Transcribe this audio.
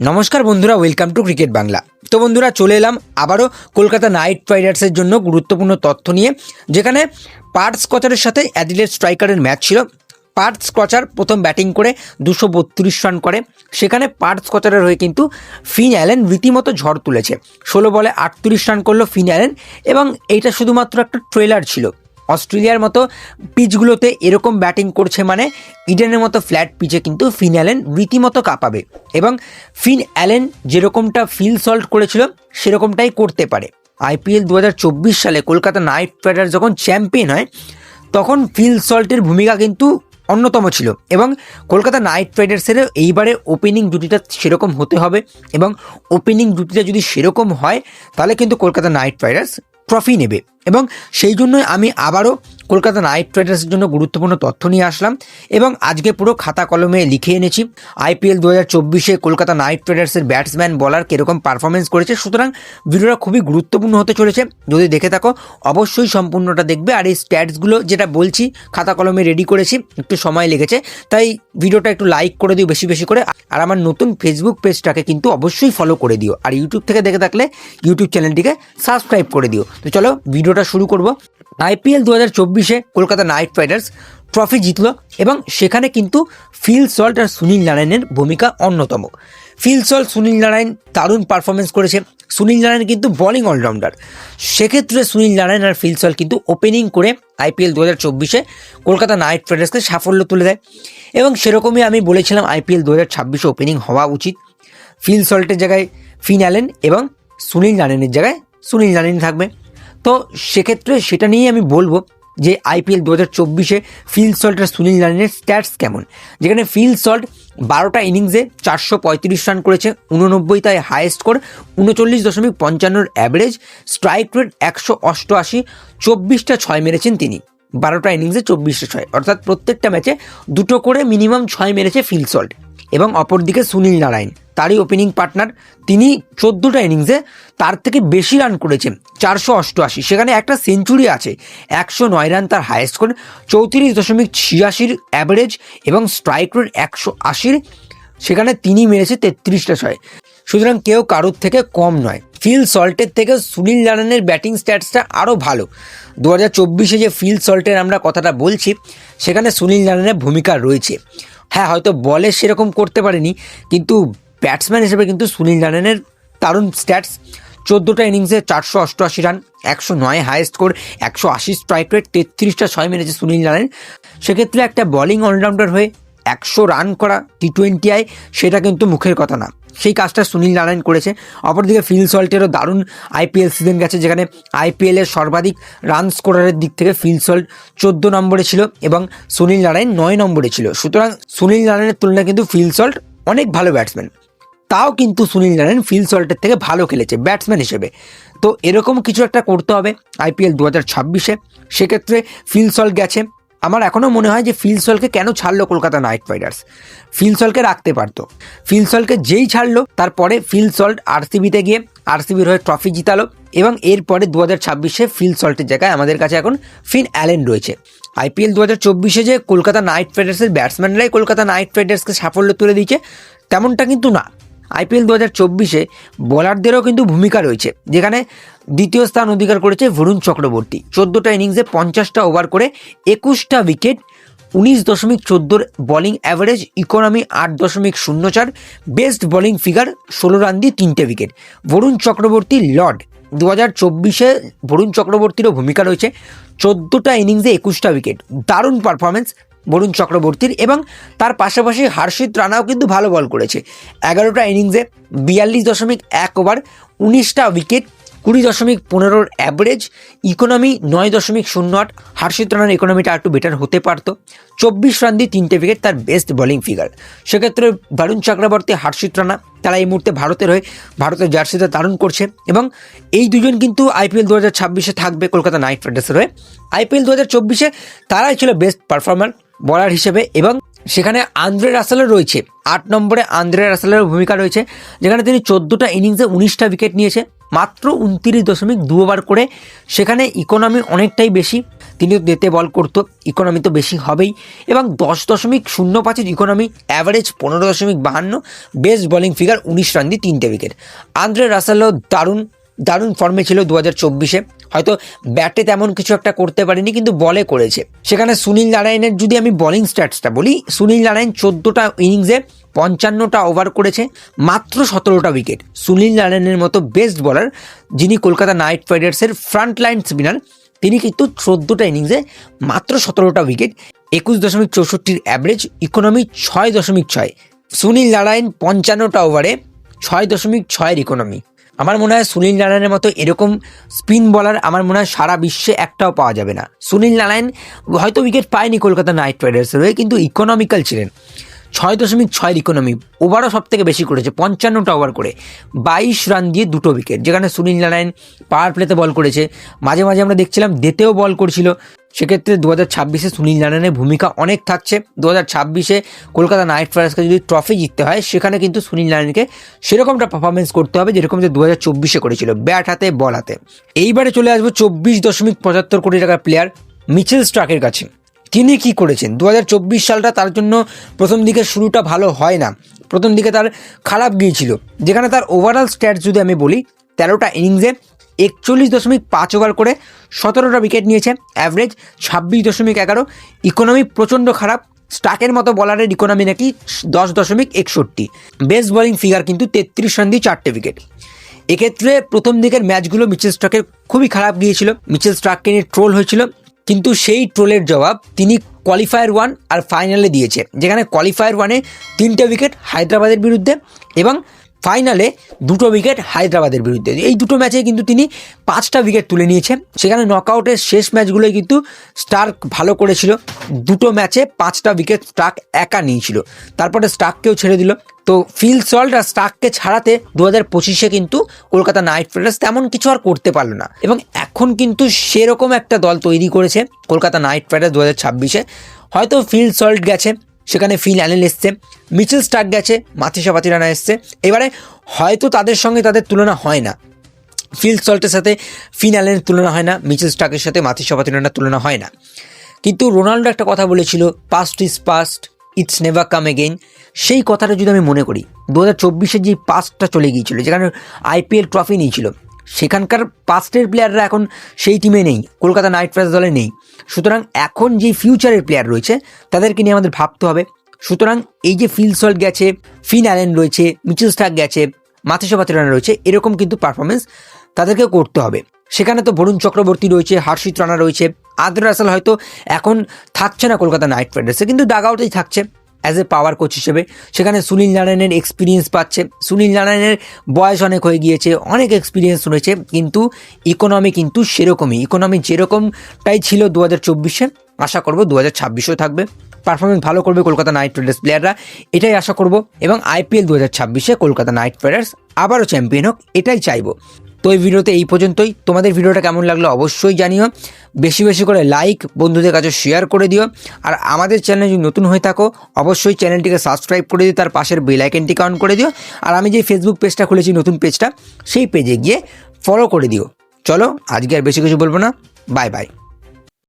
নমস্কার বন্ধুরা welcome to cricket Bangla তো বন্ধুরা, চলে এলাম আবারও কলকাতা নাইট রাইডার্সের জন্য গুরুত্বপূর্ণ তথ্য নিয়ে, যেখানে পার্ট স্কচারের সাথে অ্যাডিলেট স্ট্রাইকারের ম্যাচ ছিল। পার্ট স্কচার প্রথম ব্যাটিং করে দুশো বত্রিশ রান করে। সেখানে পার্ট স্কচারের হয়ে কিন্তু ফিন অ্যালেন রীতিমতো ঝড় তুলেছে। ষোলো বলে আটত্রিশ রান করল ফিন অ্যালেন এবং এইটা শুধুমাত্র একটা ট্রেলার ছিল। অস্ট্রেলিয়ার মতো পিচগুলোতে এরকম ব্যাটিং করছে মানে ইডেনের মতো ফ্ল্যাট পিচে কিন্তু ফিন অ্যালেন রীতিমতো কাঁপাবে এবং ফিন অ্যালেন যেরকমটা ফিল সল্ট করেছিল সেরকমটাই করতে পারে। আইপিএল দু হাজার চব্বিশ সালে কলকাতা নাইট রাইডার্স যখন চ্যাম্পিয়ন হয়, তখন ফিল সল্টের ভূমিকা কিন্তু অন্যতম ছিল এবং কলকাতা নাইট রাইডার্সের এইবারে ওপেনিং জুটিটা সেরকম হতে হবে এবং ওপেনিং জুটিটা যদি সেরকম হয়, তাহলে কিন্তু কলকাতা নাইট রাইডার্স ট্রফি নেবে। এবং সেই জন্যই আমি আবারও কলকাতা নাইট রাইডার্সের জন্য গুরুত্বপূর্ণ তথ্য নিয়ে আসলাম এবং আজকে পুরো খাতা কলমে লিখে এনেছি, আইপিএল দু হাজার চব্বিশে কলকাতা নাইট রাইডার্সের ব্যাটসম্যান বলার কীরকম পারফরমেন্স করেছে, সুতরাং ভিডিওটা খুবই গুরুত্বপূর্ণ হতে চলেছে, যদি দেখে থাকো অবশ্যই সম্পূর্ণটা দেখবে আর এই স্ট্যাটসগুলো যেটা বলছি খাতা কলমে রেডি করেছি, একটু সময় লেগেছে, তাই ভিডিওটা একটু লাইক করে দিও বেশি বেশি করে, আর আমার নতুন ফেসবুক পেজটাকে কিন্তু অবশ্যই ফলো করে দিও, আর ইউটিউব থেকে দেখে থাকলে ইউটিউব চ্যানেলটিকে সাবস্ক্রাইব করে দিও, তো চলো ভিডিওটা শুরু করব। আইপিএল দু হাজার চব্বিশে কলকাতা নাইট রাইডার্স ট্রফি জিতলো এবং সেখানে কিন্তু ফিল সল্ট আর সুনীল নারায়ণের ভূমিকা অন্যতম। ফিল সল্ট, সুনীল নারায়ণ দারুণ পারফরমেন্স করেছে সুনীল নারায়ণ কিন্তু বোলিং অলরাউন্ডার সেক্ষেত্রে সুনীল নারায়ণ আর ফিল সল্ট কিন্তু ওপেনিং করে আইপিএল দু হাজার চব্বিশে কলকাতা নাইট রাইডার্সকে সাফল্য তুলে দেয়। এবং সেরকমই আমি বলেছিলাম আইপিএল দু হাজার ছাব্বিশে ওপেনিং হওয়া উচিত। ফিল সল্টের জায়গায় ফিন অ্যালেন এবং সুনীল নারায়ণের জায়গায় সুনীল নারায়ণ থাকবে। তো সেক্ষেত্রে সেটা নিয়েই আমি বলব যে আইপিএল দু হাজার চব্বিশে ফিল সল্ট আর সুনীল নারায়ণের স্ট্যাটস কেমন? যেখানে ফিল সল্ট বারোটা ইনিংসে চারশো পঁয়ত্রিশ রান করেছে উননব্বই তাই হায়েস্ট স্কোর, উনচল্লিশ দশমিক পঞ্চান্নর অ্যাভারেজ, স্ট্রাইক রেট একশো অষ্টআশি, চব্বিশটা ছয় মেরেছেন তিনি। বারোটা ইনিংসে চব্বিশটা ছয়। অর্থাৎ প্রত্যেকটা ম্যাচে দুটো করে মিনিমাম ছয় মেরেছে ফিল সল্ট এবং অপরদিকে সুনীল নারায়ণ। তারই ওপেনিং পার্টনার তিনি চোদ্দোটা ইনিংসে তার থেকে বেশি রান করেছেন, চারশো অষ্টআশি। সেখানে একটা সেঞ্চুরি আছে, একশো নয় রান তার হায়েস্ট স্কোর চৌত্রিশ দশমিক ছিয়াশির অ্যাভারেজ এবং স্ট্রাইক রেট একশো আশির, সেখানে তিনি মেরেছে তেত্রিশটা ছয়। সুতরাং কেউ কারোর থেকে কম নয়। ফিল সল্টের থেকে সুনীল নারায়ণের ব্যাটিং স্ট্যাটসটা আরও ভালো। দু হাজার চব্বিশে যে ফিল সল্টের আমরা কথাটা বলছি, সেখানে সুনীল নারায়ণের ভূমিকা রয়েছে। হ্যাঁ হয়তো বলে সেরকম করতে পারেনি, কিন্তু ব্যাটসম্যান হিসেবে কিন্তু সুনীল নারায়ণের দারুণ স্ট্যাটস চোদ্দোটা ইনিংসে চারশো অষ্টআশি রান, একশো নয় হায়েস্ট স্কোর একশো আশি স্ট্রাইক রেট তেত্রিশটা ছয় মেরেছে সুনীল নারায়ণ। সেক্ষেত্রে একটা বোলিং অলরাউন্ডার হয়ে একশো রান করা টি টোয়েন্টি আই, সেটা কিন্তু মুখের কথা না। সেই কাজটা সুনীল নারায়ণ করেছে। অপরদিকে ফিল সল্টেরও দারুণ আইপিএল সিজন গেছে, যেখানে আইপিএলের সর্বাধিক রান স্কোরারের দিক থেকে ফিল সল্ট চোদ্দ নম্বরে ছিল এবং সুনীল নারায়ণ নয় নম্বরে ছিল। সুতরাং সুনীল নারায়ণের তুলনায় কিন্তু ফিল সল্ট অনেক ভালো ব্যাটসম্যান তাও কিন্তু সুনীল নারায়ণ ফিল সল্টের থেকে ভালো খেলেছে, ব্যাটসম্যান হিসেবে। তো এরকম কিছু একটা করতে হবে আইপিএল দু হাজার ছাব্বিশে। সেক্ষেত্রে ফিল সল্ট গেছে। আমার এখনও মনে হয় যে ফিল সলকে কেন ছাড়লো কলকাতা নাইট রাইডার্স? ফিল সলকে রাখতে পারতো। ফিল সলকে যেই ছাড়লো, তারপরে ফিল সল্ট আরসিবিতে গিয়ে আরসিবির হয়ে ট্রফি জিতালো এবং এরপরে দু হাজার ছাব্বিশে ফিল সল্টের জায়গায় আমাদের কাছে এখন ফিন অ্যালেন রয়েছে। আইপিএল দু হাজার চব্বিশে যে কলকাতা নাইট রাইডার্সের ব্যাটসম্যানরাই কলকাতা নাইট রাইডার্সকে সাফল্য তুলে দিয়েছে, তেমনটা কিন্তু না। আইপিএল দু হাজার চব্বিশে বোলারদেরও কিন্তু ভূমিকা রয়েছে, যেখানে দ্বিতীয় স্থান অধিকার করেছে বরুণ চক্রবর্তী। চোদ্দোটা ইনিংসে পঞ্চাশটা ওভার করে একুশটা উইকেট, উনিশ দশমিক চোদ্দোর বোলিং অ্যাভারেজ, ইকোনমি আট দশমিক শূন্য চার, বেস্ট বোলিং ফিগার, ষোলো রান দিয়ে তিনটে উইকেট। বরুণ চক্রবর্তী, লর্ড। দু হাজার চব্বিশে বরুণ চক্রবর্তীরও ভূমিকা রয়েছে, চোদ্দোটা ইনিংসে একুশটা উইকেট। দারুণ পারফরমেন্স বরুণ চক্রবর্তীর এবং তার পাশাপাশি হার্ষিত রানাও কিন্তু ভালো বল করেছে। এগারোটা ইনিংসে বিয়াল্লিশ দশমিক এক ওভার, উনিশটা উইকেট, কুড়ি দশমিক পনেরোর অ্যাভারেজ, ইকোনমি নয় দশমিক শূন্য আট। হার্ষিত রানার ইকোনমিটা একটু বেটার হতে পারতো। চব্বিশ রান দিয়ে তিনটে উইকেট তার বেস্ট বোলিং ফিগার সেক্ষেত্রে বরুণ চক্রবর্তী, হার্ষিত রানা, তারা এই মুহূর্তে ভারতের হয়ে ভারতের জার্সিতে দারুণ করছে এবং এই দুজন কিন্তু আইপিএল দু হাজার ছাব্বিশে থাকবে কলকাতা নাইট রাইডার্সের হয়ে। আইপিএল দু হাজার চব্বিশে তারাই ছিল বেস্ট পারফর্মার বলার হিসেবে এবং সেখানে আন্দ্রে রাসেলের রয়েছে। আট নম্বরে আন্দ্রে রাসেলের ভূমিকা রয়েছে, যেখানে তিনি চোদ্দোটা ইনিংসে উনিশটা উইকেট নিয়েছে, মাত্র উনতিরিশ দশমিক দু ওভার করে। সেখানে ইকোনমি অনেকটাই বেশি তিনি দেতে বল করতো, ইকোনমি তো বেশি হবেই। এবং দশ দশমিক শূন্য পাঁচের ইকোনমি, অ্যাভারেজ পনেরো দশমিক বাহান্ন, বেস্ট বোলিং ফিগার উনিশ রান দিয়ে তিনটে উইকেট। আন্দ্রে রাসেলও দারুণ দারুণ ফর্মে ছিল দু হাজার চব্বিশে। হয়তো ব্যাটে তেমন কিছু একটা করতে পারেনি, কিন্তু বলে করেছে। সেখানে সুনীল নারায়ণের, যদি আমি বোলিং স্ট্যাটসটা বলি, সুনীল নারায়ণ চোদ্দোটা ইনিংসে পঞ্চান্নটা ওভার করেছে, মাত্র সতেরোটা উইকেট সুনীল নারায়ণের মতো বেস্ট বলার যিনি কলকাতা নাইট রাইডার্সের ফ্রন্ট লাইন স্পিনার তিনি কিন্তু চোদ্দোটা ইনিংসে মাত্র সতেরোটা উইকেট একুশ দশমিক চৌষট্টির অ্যাভারেজ ইকোনমি ছয় দশমিক ছয়। সুনীল নারায়ণ পঞ্চান্নটা ওভারে ছয় দশমিক ছয়ের ইকোনমি আমার মনে হয় সুনীল নারায়ণের মতো এরকম স্পিন বলার আমার মনে হয় সারা বিশ্বে একটাও পাওয়া যাবে না। সুনীল নারায়ণ হয়তো উইকেট পায়নি কলকাতা নাইট রাইডার্সের হয়ে, কিন্তু ইকোনমিক্যাল ছিলেন। ছয় দশমিক ছয়ের ইকোনমি ওভারও সব থেকে বেশি করেছে, পঞ্চান্নটা ওভার করে। বাইশ রান দিয়ে দুটো উইকেট যেখানে সুনীল নারায়ণ পাওয়ার প্লেতে বল করেছে। মাঝে মাঝে আমরা দেখছিলাম দেতেও বল করছিল। সেক্ষেত্রে দু হাজার ছাব্বিশে সুনীল নারায়ণের ভূমিকা অনেক থাকছে। দু হাজার ছাব্বিশে কলকাতা নাইট রাইডার্সকে যদি ট্রফি জিততে হয়, সেখানে কিন্তু সুনীল নারায়ণকে সেরকমটা পারফরমেন্স করতে হবে, যেরকম যে দু হাজার চব্বিশে করেছিল ব্যাট হাতে বল হাতে। এইবারে চলে আসব চব্বিশ দশমিক পঁচাত্তর কোটি টাকার প্লেয়ার মিচেল স্ট্রাকের কাছে। তিনি কি করেছেন? দু হাজার চব্বিশ সালটা তার জন্য প্রথম দিকে শুরুটা ভালো হয় না। প্রথম দিকে তার খারাপ গিয়েছিল। যেখানে তার ওভারঅল স্ট্যাটস যদি আমি বলি, তেরোটা ইনিংসে একচল্লিশ দশমিক পাঁচ ওভার করে সতেরোটা উইকেট নিয়েছে। অ্যাভারেজ ছাব্বিশ দশমিক এগারো। ইকোনমি প্রচণ্ড খারাপ। স্টাকের মতো বলারের ইকোনমি নাকি দশ দশমিক একষট্টি। বেস্ট বোলিং ফিগার কিন্তু তেত্রিশ রান দিয়ে চারটে উইকেট এক্ষেত্রে প্রথম দিকের ম্যাচগুলো মিচেল স্ট্রাকের খুবই খারাপ গিয়েছিল। মিচেল স্ট্রাককে নিয়ে ট্রোল হয়েছিল। কিন্তু সেই ট্রোলের জবাব তিনি কোয়ালিফায়ার ওয়ান আর ফাইনালে দিয়েছে। যেখানে কোয়ালিফায়ার ওয়ানে তিনটে উইকেট হায়দ্রাবাদের বিরুদ্ধে এবং ফাইনালে দুটো উইকেট হায়দ্রাবাদের বিরুদ্ধে। এই দুটো ম্যাচে কিন্তু তিনি পাঁচটা উইকেট তুলে নিয়েছেন। সেখানে নকআউটের শেষ ম্যাচগুলোয় কিন্তু স্টার্ক ভালো করেছিল। দুটো ম্যাচে পাঁচটা উইকেট স্টার্ক একা নিয়েছিল। তারপরে স্টার্ককেও ছেড়ে দিল। তো ফিল সল্ট আর স্টার্ককে ছাড়াতে দু হাজার পঁচিশে কিন্তু কলকাতা নাইট রাইডার্স তেমন কিছু আর করতে পারল না। এবং এখন কিন্তু সেরকম একটা দল তৈরি করেছে কলকাতা নাইট রাইডার্স দু হাজার ছাব্বিশে। হয়তো ফিল সল্ট গেছে। সেখানে ফিল অ্যালেন এসছে মিচেল স্টার্ক গেছে মাথিসা পাতিরানা এসছে। এবারে হয়তো তাদের সঙ্গে তাদের তুলনা হয় না। ফিল সল্টের সাথে ফিন অ্যালেনের তুলনা হয় না মিচেল স্টার্কের সাথে মাথিসা পাতিরানার তুলনা হয় না। কিন্তু রোনাল্ডো একটা কথা বলেছিল past is past it's never come again সেই কথাটা যদি আমি মনে করি, দু হাজার চব্বিশে যে পাস্টটা চলে গিয়েছিল, যেখানে আইপিএল ট্রফি নিয়েছিল সেখানকার পাস্টের প্লেয়াররা এখন সেই টিমে নেই, কলকাতা নাইট রাইডার্স দলে নেই। সুতরাং এখন যে ফিউচারের প্লেয়ার রয়েছে, তাদেরকে নিয়ে আমাদের ভাবতে হবে। সুতরাং এই যে ফিল সল্ট গেছে ফিন অ্যালেন রয়েছে মিচেল স্টাক গেছে মাথিসা পাতিরানা রয়েছে, এরকম কিন্তু পারফরমেন্স তাদেরকে করতে হবে। সেখানে তো বরুণ চক্রবর্তী রয়েছে, হার্ষিত রানা রয়েছে, আদ্র রাসেল হয়তো এখন থাকছে না কলকাতা নাইট রাইডার্সে কিন্তু ডাগ আউটেই থাকছে। অ্যাজ এ পাওয়ার কোচ হিসেবে। সেখানে সুনীল নারায়ণের এক্সপিরিয়েন্স পাচ্ছে। সুনীল নারায়ণের বয়স অনেক হয়ে গিয়েছে, অনেক এক্সপিরিয়েন্স রয়েছে, কিন্তু ইকোনমি কিন্তু সেরকমই। ইকোনমি যেরকমটাই ছিল দু হাজার চব্বিশে। আশা করব দু হাজার ছাব্বিশেও থাকবে। পারফরমেন্স ভালো করবে কলকাতা নাইট রাইডার্স প্লেয়াররা এটাই আশা করব। এবং আইপিএল দু হাজার ছাব্বিশে কলকাতা নাইট রাইডার্স আবারও চ্যাম্পিয়ন হোক, এটাই চাইব। তো এই ভিডিওতে এই পর্যন্তই। তোমাদের ভিডিওটা কেমন লাগল অবশ্যই জানিও। বেশি বেশি করে লাইক বন্ধুদের কাছে শেয়ার করে দিও। আর আমাদের চ্যানেল যদি নতুন হয়ে থাকো, অবশ্যই চ্যানেলটিকে সাবস্ক্রাইব করে দিও, তার পাশের বেলাইকেনটিকে অন করে দিও। আর আমি যে ফেসবুক পেজটা খুলেছি, নতুন পেজটা সেই পেজে গিয়ে ফলো করে দিও। চলো, আজকে আর বেশি কিছু বলব না। Bye bye